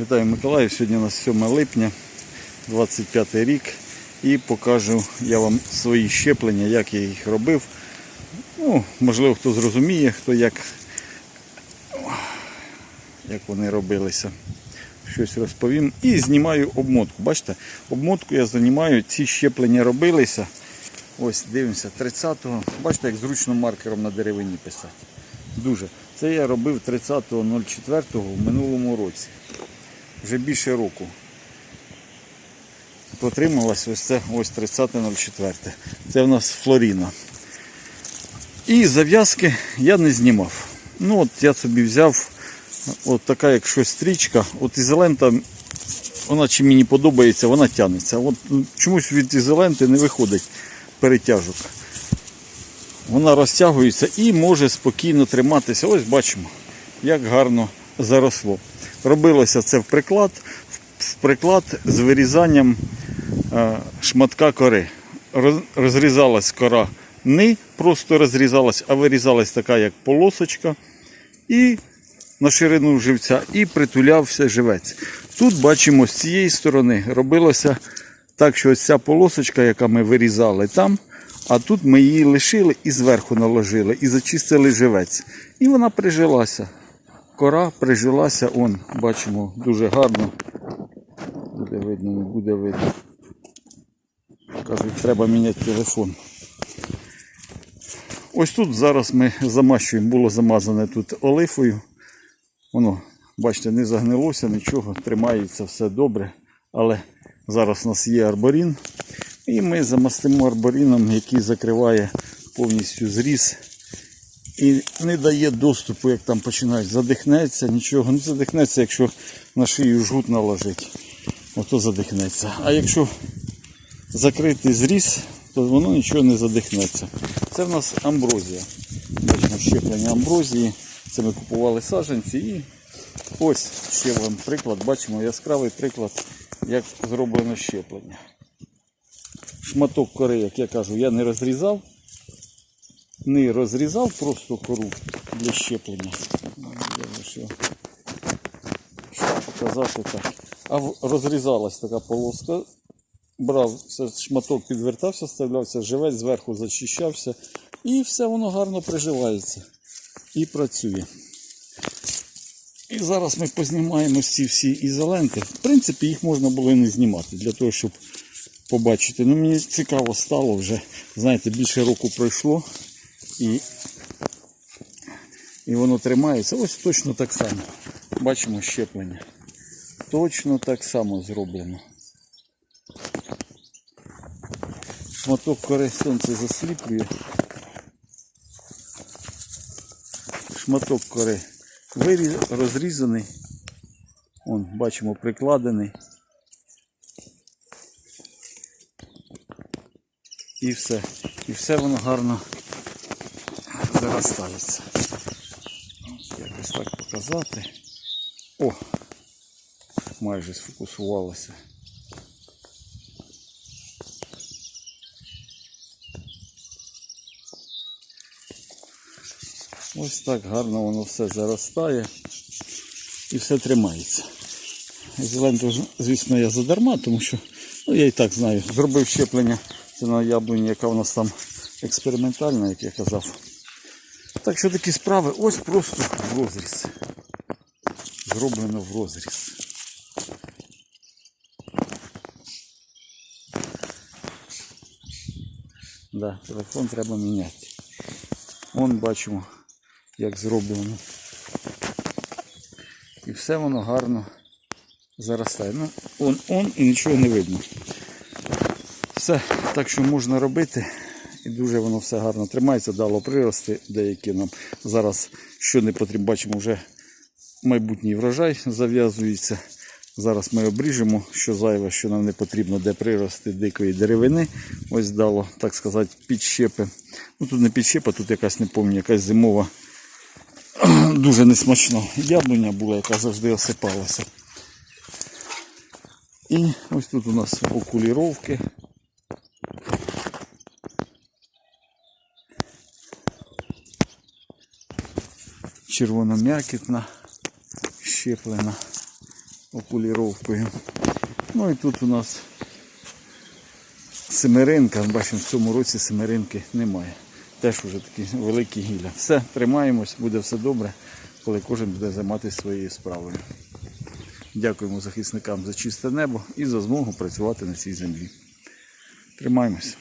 Вітаю Миколаїв. Сьогодні у нас 7 липня, 25 рік. І покажу я вам свої щеплення, як я їх робив. Ну, можливо, хто зрозуміє, хто як, як вони робилися. Щось розповім. І знімаю обмотку. Бачите, обмотку я знімаю, ці щеплення робилися. Ось дивимося, 30-го. Бачите, як зручно маркером на деревині писати. Дуже. Це я робив 30.04 в минулому році. Вже більше року. Потрималось ось це ось 30.04. Це в нас Флоріна. І зав'язки я не знімав. Ну от я собі взяв от така, як стрічка. От ізолента, вона чи мені подобається, вона тягнеться. От ну, чомусь від ізоленти не виходить перетяжок. Вона розтягується і може спокійно триматися. Ось бачимо, як гарно заросло. Робилося це в приклад, в приклад з вирізанням е, шматка кори. Розрізалась кора не просто розрізалась, а вирізалась така, як полосочка. І на ширину живця і притулявся живець. Тут бачимо з цієї сторони робилося так, що ось ця полосочка, яка ми вирізали там, а тут ми її лишили і зверху наложили, і зачистили живець. І вона прижилася. Кора прижилася, он, бачимо, дуже гарно. Буде видно, не буде видно. Кажуть, треба міняти телефон. Ось тут зараз ми замащуємо, було замазане тут олифою. Воно, бачите, не загнилося, нічого, тримається все добре. Але зараз у нас є арборін. І ми замастимо арборіном, який закриває повністю зріз. І не дає доступу, як там починають. Задихнеться, нічого не задихнеться, якщо на шию жгут наложить. Ото задихнеться. А якщо закритий зріз, то воно нічого не задихнеться. Це в нас амброзія. Бачимо щеплення амброзії. Це ми купували саджанці і ось ще вам приклад. Бачимо яскравий приклад, як зроблено щеплення. Шматок кори, як я кажу, я не розрізав. Не розрізав просто кору для щеплення. Я показати так. А розрізалась така полоска. Брав шматок, підвертався, вставлявся, живець зверху зачищався. І все воно гарно приживається і працює. І зараз ми познімаємо ці всі ізоленти. В принципі, їх можна було і не знімати для того, щоб побачити. Ну, мені цікаво стало вже. Знаєте, більше року пройшло і, і воно тримається. Ось точно так само. Бачимо щеплення. Точно так само зроблено. Шматок кори сонце засліплює. Шматок кори виріз, розрізаний. Вон, бачимо, прикладений. І все. І все воно гарно заростається. Якось так показати. О! Майже сфокусувалося. Ось так гарно воно все заростає і все тримається. Зеленту, звісно, я задарма, тому що ну, я і так знаю, зробив щеплення це на яблуні, яка у нас там експериментальна, як я казав. Так що такі справи ось просто в розріз. Зроблено в розріз. Да, телефон треба міняти. Вон бачимо, як зроблено. І все воно гарно заростає. Ну, он, он і нічого не видно. Все так, що можна робити. І дуже воно все гарно тримається, дало прирости деякі нам. Зараз що не потрібно, бачимо, вже майбутній врожай зав'язується. Зараз ми обріжемо, що зайве, що нам не потрібно, де прирости дикої деревини. Ось дало, так сказати, підщепи. Ну тут не підщепа, тут якась не пам'ятаю, якась зимова, дуже несмачна яблуня була, яка завжди осипалася. І ось тут у нас окуліровки. Червоном'якітна, щеплена. окуліровкою. Ну і тут у нас семеринка. Бачимо, в цьому році семеринки немає. Теж вже такі великі гілля. Все, тримаємось, буде все добре, коли кожен буде займатися своєю справою. Дякуємо захисникам за чисте небо і за змогу працювати на цій землі. Тримаємось.